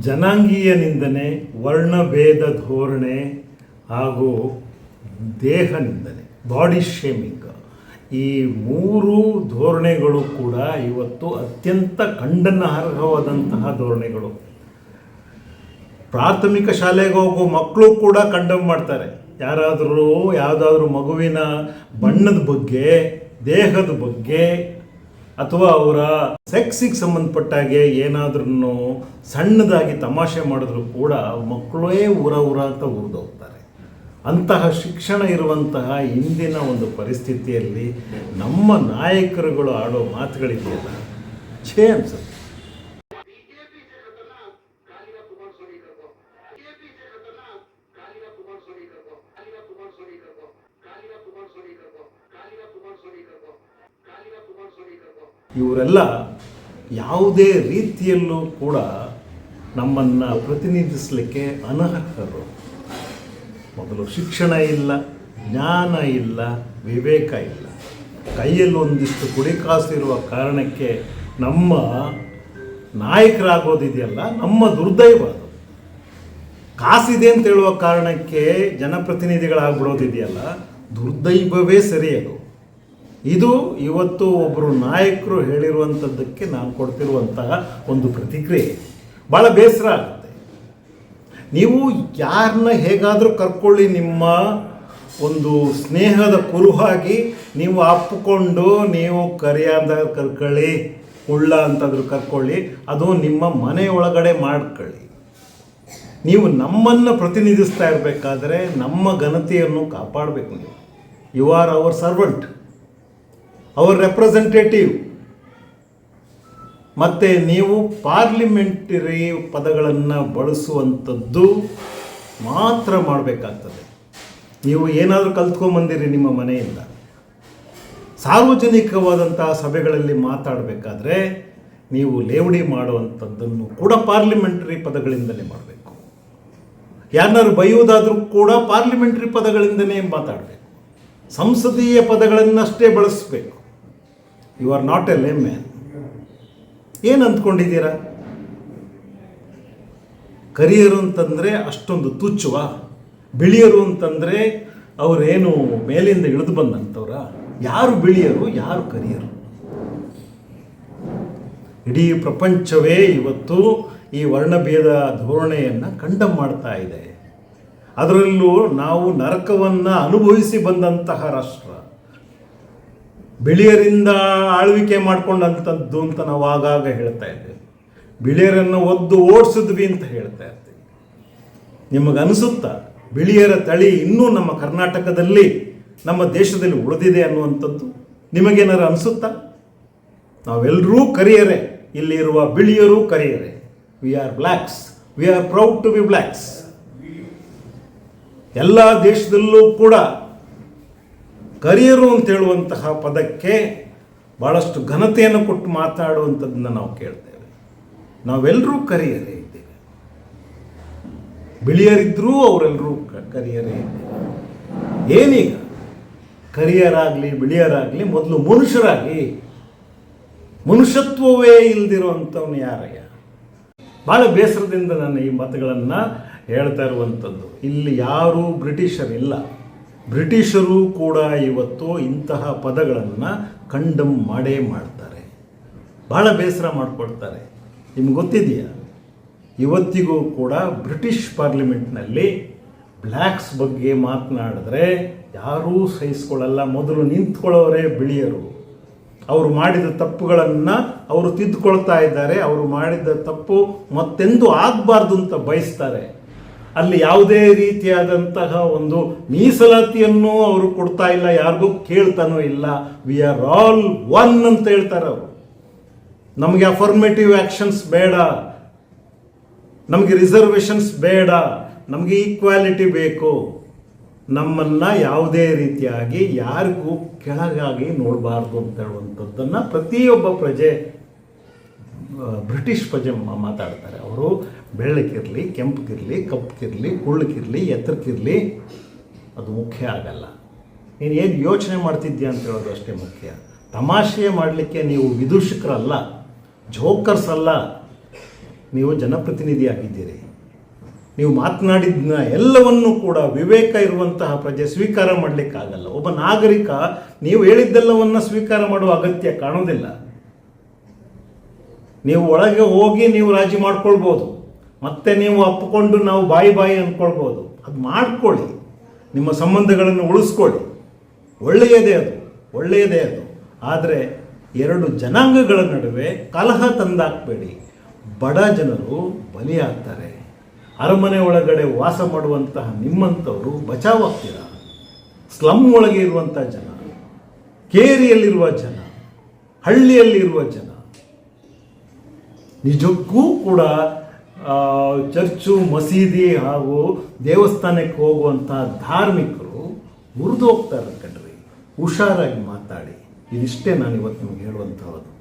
ಜನಾಂಗೀಯ ನಿಂದನೆ ವರ್ಣಭೇದ ಧೋರಣೆ ಹಾಗೂ ದೇಹ ನಿಂದನೆ ಬಾಡಿ ಶೇಮಿಂಗ್ ಈ ಮೂರು ಧೋರಣೆಗಳು ಕೂಡ ಇವತ್ತು ಅತ್ಯಂತ ಖಂಡನಾರ್ಹವಾದಂತಹ ಧೋರಣೆಗಳು. ಪ್ರಾಥಮಿಕ ಶಾಲೆಗೆ ಹೋಗೋ ಮಕ್ಕಳು ಕೂಡ ಕಂಡಮ್ ಮಾಡ್ತಾರೆ. ಯಾರಾದರೂ, ಯಾವುದಾದ್ರೂ ಮಗುವಿನ ಬಣ್ಣದ ಬಗ್ಗೆ, ದೇಹದ ಬಗ್ಗೆ ಅಥವಾ ಅವರ ಸೆಕ್ಸಿಗೆ ಸಂಬಂಧಪಟ್ಟಾಗೆ ಏನಾದ್ರೂ ಸಣ್ಣದಾಗಿ ತಮಾಷೆ ಮಾಡಿದ್ರು ಕೂಡ ಮಕ್ಕಳೇ ಊರ ಊರ ಅಂತ ಹೋಗ್ತಾರೆ. ಅಂತಹ ಶಿಕ್ಷಣ ಇರುವಂತಹ ಇಂದಿನ ಒಂದು ಪರಿಸ್ಥಿತಿಯಲ್ಲಿ ನಮ್ಮ ನಾಯಕರುಗಳು ಆಡೋ ಮಾತುಗಳಿದೆಯಲ್ಲ ಛೇ ಅನ್ಸುತ್ತೆ. ಇವರೆಲ್ಲ ಯಾವುದೇ ರೀತಿಯಲ್ಲೂ ಕೂಡ ನಮ್ಮನ್ನು ಪ್ರತಿನಿಧಿಸಲಿಕ್ಕೆ ಅನರ್ಹರು. ಮೊದಲು ಶಿಕ್ಷಣ ಇಲ್ಲ, ಜ್ಞಾನ ಇಲ್ಲ, ವಿವೇಕ ಇಲ್ಲ. ಕೈಯಲ್ಲಿ ಒಂದಿಷ್ಟು ಕುಡಿ ಇರುವ ಕಾರಣಕ್ಕೆ ನಮ್ಮ ನಾಯಕರಾಗೋದಿದೆಯಲ್ಲ, ನಮ್ಮ ದುರ್ದೈವ ಅದು. ಕಾಸಿದೆ ಅಂತ ಹೇಳುವ ಕಾರಣಕ್ಕೆ ಜನಪ್ರತಿನಿಧಿಗಳಾಗ್ಬಿಡೋದಿದೆಯಲ್ಲ, ದುರ್ದೈವವೇ ಸರಿ ಅದು. ಇದು ಇವತ್ತು ಒಬ್ಬರು ನಾಯಕರು ಹೇಳಿರುವಂಥದ್ದಕ್ಕೆ ನಾನು ಕೊಡ್ತಿರುವಂತಹ ಒಂದು ಪ್ರತಿಕ್ರಿಯೆ. ಭಾಳ ಬೇಸರ ಆಗುತ್ತೆ. ನೀವು ಯಾರನ್ನ ಹೇಗಾದರೂ ಕರ್ಕೊಳ್ಳಿ ನಿಮ್ಮ ಒಂದು ಸ್ನೇಹದ ಕುರುಹಾಗಿ ನೀವು ಅಪ್ಪಿಕೊಂಡು ನೀವು ಕರೆಯಾದ ಕರ್ಕೊಳ್ಳಿ ಉಳ್ಳ ಅಂತಾದರೂ ಕರ್ಕೊಳ್ಳಿ, ಅದು ನಿಮ್ಮ ಮನೆ ಒಳಗಡೆ ಮಾಡ್ಕೊಳ್ಳಿ. ನೀವು ನಮ್ಮನ್ನು ಪ್ರತಿನಿಧಿಸ್ತಾ ಇರಬೇಕಾದ್ರೆ ನಮ್ಮ ಘನತೆಯನ್ನು ಕಾಪಾಡಬೇಕು ನೀವು. You are our servant our representative ಮತ್ತು ನೀವು ಪಾರ್ಲಿಮೆಂಟರಿ ಪದಗಳನ್ನು ಬಳಸುವಂಥದ್ದು ಮಾತ್ರ ಮಾಡಬೇಕಾಗ್ತದೆ. ನೀವು ಏನಾದರೂ ಕಲ್ತ್ಕೊಂಬಂದಿರಿ ನಿಮ್ಮ ಮನೆಯಿಂದ. ಸಾರ್ವಜನಿಕವಾದಂತಹ ಸಭೆಗಳಲ್ಲಿ ಮಾತಾಡಬೇಕಾದ್ರೆ ನೀವು ಲೇವಡಿ ಮಾಡುವಂಥದ್ದನ್ನು ಕೂಡ ಪಾರ್ಲಿಮೆಂಟರಿ ಪದಗಳಿಂದಲೇ ಮಾಡಬೇಕು. ಯಾರನ್ನಾರು ಬೈಯುವುದಾದರೂ ಕೂಡ ಪಾರ್ಲಿಮೆಂಟರಿ ಪದಗಳಿಂದನೇ ಮಾತಾಡಬೇಕು. ಸಂಸದೀಯ ಪದಗಳನ್ನಷ್ಟೇ ಬಳಸಬೇಕು. You are not a lame man ಏನು ಅಂದ್ಕೊಂಡಿದ್ದೀರಾ? ಕರಿಯರು ಅಂತಂದರೆ ಅಷ್ಟೊಂದು ತುಚ್ಚುವ ಬಿಳಿಯರು ಅಂತಂದರೆ ಅವರೇನು ಮೇಲಿಂದ ಇಳಿದು ಬಂದಂಥವ್ರ. ಯಾರು ಬಿಳಿಯರು, ಯಾರು ಕರಿಯರು? ಇಡೀ ಪ್ರಪಂಚವೇ ಇವತ್ತು ಈ ವರ್ಣಭೇದ ಧೋರಣೆಯನ್ನು ಕಂಡಮ್ ಮಾಡ್ತಾ ಇದೆ. ಅದರಲ್ಲೂ ನಾವು ನರಕವನ್ನು ಅನುಭವಿಸಿ ಬಂದಂತಹ ರಾಷ್ಟ್ರ. ಬಿಳಿಯರಿಂದ ಆಳ್ವಿಕೆ ಮಾಡ್ಕೊಂಡಂಥದ್ದು ಅಂತ ನಾವು ಆಗಾಗ ಹೇಳ್ತಾ ಇದ್ದೇವೆ ಬಿಳಿಯರನ್ನು ಒದ್ದು ಓಡಿಸಿದ್ವಿ ಅಂತ ಹೇಳ್ತಾ ಇರ್ತೀವಿ ನಿಮಗನಿಸುತ್ತಾ? ಬಿಳಿಯರ ತಳಿ ಇನ್ನೂ ನಮ್ಮ ಕರ್ನಾಟಕದಲ್ಲಿ, ನಮ್ಮ ದೇಶದಲ್ಲಿ ಉಳಿದಿದೆ ಅನ್ನುವಂಥದ್ದು ನಿಮಗೇನಾರು ಅನಿಸುತ್ತಾ? ನಾವೆಲ್ಲರೂ ಕರಿಯರೆ. ಇಲ್ಲಿರುವ ಬಿಳಿಯರು ಕರಿಯರೆ. We are blacks we are proud to be blacks ಎಲ್ಲ ದೇಶದಲ್ಲೂ ಕೂಡ ಕರಿಯರು ಅಂತ ಹೇಳುವಂತಹ ಪದಕ್ಕೆ ಭಾಳಷ್ಟು ಘನತೆಯನ್ನು ಕೊಟ್ಟು ಮಾತಾಡುವಂಥದ್ದನ್ನು ನಾವು ಕೇಳ್ತೇವೆ. ನಾವೆಲ್ಲರೂ ಕರಿಯರೇ ಇದ್ದೇವೆ. ಬಿಳಿಯರಿದ್ದರೂ ಅವರೆಲ್ಲರೂ ಕರಿಯರೇ ಇದ್ದೇವೆ. ಏನೀಗ ಕರಿಯರಾಗಲಿ, ಬಿಳಿಯರಾಗಲಿ, ಮೊದಲು ಮನುಷ್ಯರಾಗಿ ಮನುಷ್ಯತ್ವವೇ ಇಲ್ದಿರುವಂಥವನು ಯಾರಯ್ಯ? ಭಾಳ ಬೇಸರದಿಂದ ನಾನು ಈ ಮತಗಳನ್ನು ಹೇಳ್ತಾ ಇರುವಂಥದ್ದು. ಇಲ್ಲಿ ಯಾರೂ ಬ್ರಿಟಿಷರಿಲ್ಲ. ಬ್ರಿಟಿಷರು ಕೂಡ ಇವತ್ತು ಇಂತಹ ಪದಗಳನ್ನು ಕಂಡಮ್ ಮಾಡೇ ಮಾಡ್ತಾರೆ. ಭಾಳ ಬೇಸರ ಮಾಡಿಕೊಳ್ತಾರೆ. ನಿಮ್ಗೆ ಗೊತ್ತಿದೆಯಾ? ಇವತ್ತಿಗೂ ಕೂಡ ಬ್ರಿಟಿಷ್ ಪಾರ್ಲಿಮೆಂಟ್ನಲ್ಲಿ ಬ್ಲ್ಯಾಕ್ಸ್ ಬಗ್ಗೆ ಮಾತನಾಡಿದ್ರೆ ಯಾರೂ ಸಹಿಸ್ಕೊಳ್ಳಲ್ಲ. ಮೊದಲು ನಿಂತ್ಕೊಳ್ಳೋರೇ ಬಿಳಿಯರು. ಅವರು ಮಾಡಿದ ತಪ್ಪುಗಳನ್ನು ಅವರು ತಿದ್ದುಕೊಳ್ತಾ ಇದ್ದಾರೆ. ಅವರು ಮಾಡಿದ ತಪ್ಪು ಮತ್ತೆಂದು ಆಗಬಾರ್ದು ಅಂತ ಬಯಸ್ತಾರೆ. ಅಲ್ಲಿ ಯಾವುದೇ ರೀತಿಯಾದಂತಹ ಒಂದು ಮೀಸಲಾತಿಯನ್ನು ಅವರು ಕೊಡ್ತಾ ಇಲ್ಲ, ಯಾರಿಗೂ ಕೇಳ್ತಾನೂ ಇಲ್ಲ. ವಿ ಆರ್ ಆಲ್ ಒನ್ ಅಂತ ಹೇಳ್ತಾರೆ ಅವರು. ನಮಗೆ ಅಫರ್ಮೇಟಿವ್ ಆ್ಯಕ್ಷನ್ಸ್ ಬೇಡ. ನಮಗೆ ರಿಸರ್ವೇಷನ್ಸ್ ಬೇಡ. ನಮಗೆ ಈಕ್ವಾಲಿಟಿ ಬೇಕು. ನಮ್ಮನ್ನು ಯಾವುದೇ ರೀತಿಯಾಗಿ ಯಾರಿಗೂ ಕೆಳಗಾಗಿ ನೋಡಬಾರ್ದು ಅಂತ ಹೇಳುವಂಥದ್ದನ್ನು ಪ್ರತಿಯೊಬ್ಬ ಪ್ರಜೆ ಬ್ರಿಟಿಷ್ ಪ್ರಜೆ ಮಾತಾಡ್ತಾರೆ. ಅವರು ಬೆಳ್ಳಕ್ಕಿರಲಿ ಕೆಂಪಗಿರಲಿ, ಕಪ್ಪಗಿರಲಿ ಕುಳ್ಳಕ್ಕಿರಲಿ ಎತ್ತರಕ್ಕಿರಲಿ ಅದು ಮುಖ್ಯ ಆಗಲ್ಲ. ನೀನು ಏನು ಯೋಚನೆ ಮಾಡ್ತಿದ್ಯಾ ಅಂತ ಹೇಳೋದು ಅಷ್ಟೇ ಮುಖ್ಯ. ತಮಾಷೆ ಮಾಡಲಿಕ್ಕೆ ನೀವು ವಿದೂಷಕರಲ್ಲ, ಜೋಕರ್ಸ್ ಅಲ್ಲ, ನೀವು ಜನಪ್ರತಿನಿಧಿಯಾಗಿದ್ದೀರಿ. ನೀವು ಮಾತನಾಡಿದ ಎಲ್ಲವನ್ನೂ ಕೂಡ ವಿವೇಕ ಇರುವಂತಹ ಪ್ರಜೆ ಸ್ವೀಕಾರ ಮಾಡಲಿಕ್ಕಾಗಲ್ಲ. ಒಬ್ಬ ನಾಗರಿಕ, ನೀವು ಹೇಳಿದ್ದೆಲ್ಲವನ್ನು ಸ್ವೀಕಾರ ಮಾಡುವ ಅಗತ್ಯ ಕಾಣೋದಿಲ್ಲ ನೀವು ಒಳಗೆ ಹೋಗಿ ನೀವು ರಾಜಿ ಮಾಡ್ಕೊಳ್ಬೋದು. ಮತ್ತೆ ನೀವು ಅಪ್ಪಿಕೊಂಡು ನಾವು ಬಾಯಿ ಬಾಯಿ ಅಂದ್ಕೊಳ್ಬೋದು. ಅದು ಮಾಡ್ಕೊಳ್ಳಿ. ನಿಮ್ಮ ಸಂಬಂಧಗಳನ್ನು ಉಳಿಸ್ಕೊಳ್ಳಿ. ಒಳ್ಳೆಯದೇ ಅದು ಒಳ್ಳೆಯದೇ ಅದು. ಆದರೆ ಎರಡು ಜನಾಂಗಗಳ ನಡುವೆ ಕಲಹ ತಂದಾಕ್ಬೇಡಿ. ಬಡ ಜನರು ಬಲಿಯಾಗ್ತಾರೆ. ಅರಮನೆ ಒಳಗಡೆ ವಾಸ ಮಾಡುವಂತಹ ನಿಮ್ಮಂಥವರು ಬಚಾವಾಗ್ತೀರ? ಸ್ಲಮ್ ಒಳಗೆ ಇರುವಂಥ ಜನ, ಕೇರಿಯಲ್ಲಿರುವ ಜನ, ಹಳ್ಳಿಯಲ್ಲಿರುವ ಜನ, ನಿಜಕ್ಕೂ ಕೂಡ ಚರ್ಚು, ಮಸೀದಿ ಹಾಗೂ ದೇವಸ್ಥಾನಕ್ಕೆ ಹೋಗುವಂಥ ಧಾರ್ಮಿಕರು ಮುರಿದು ಹೋಗ್ತಾರೆ ಕಣ್ರಿ. ಹುಷಾರಾಗಿ ಮಾತಾಡಿ. ಇದಿಷ್ಟೇ ನಾನು ಇವತ್ತು ನಿಮ್ಗೆ ಹೇಳುವಂಥದ್ದು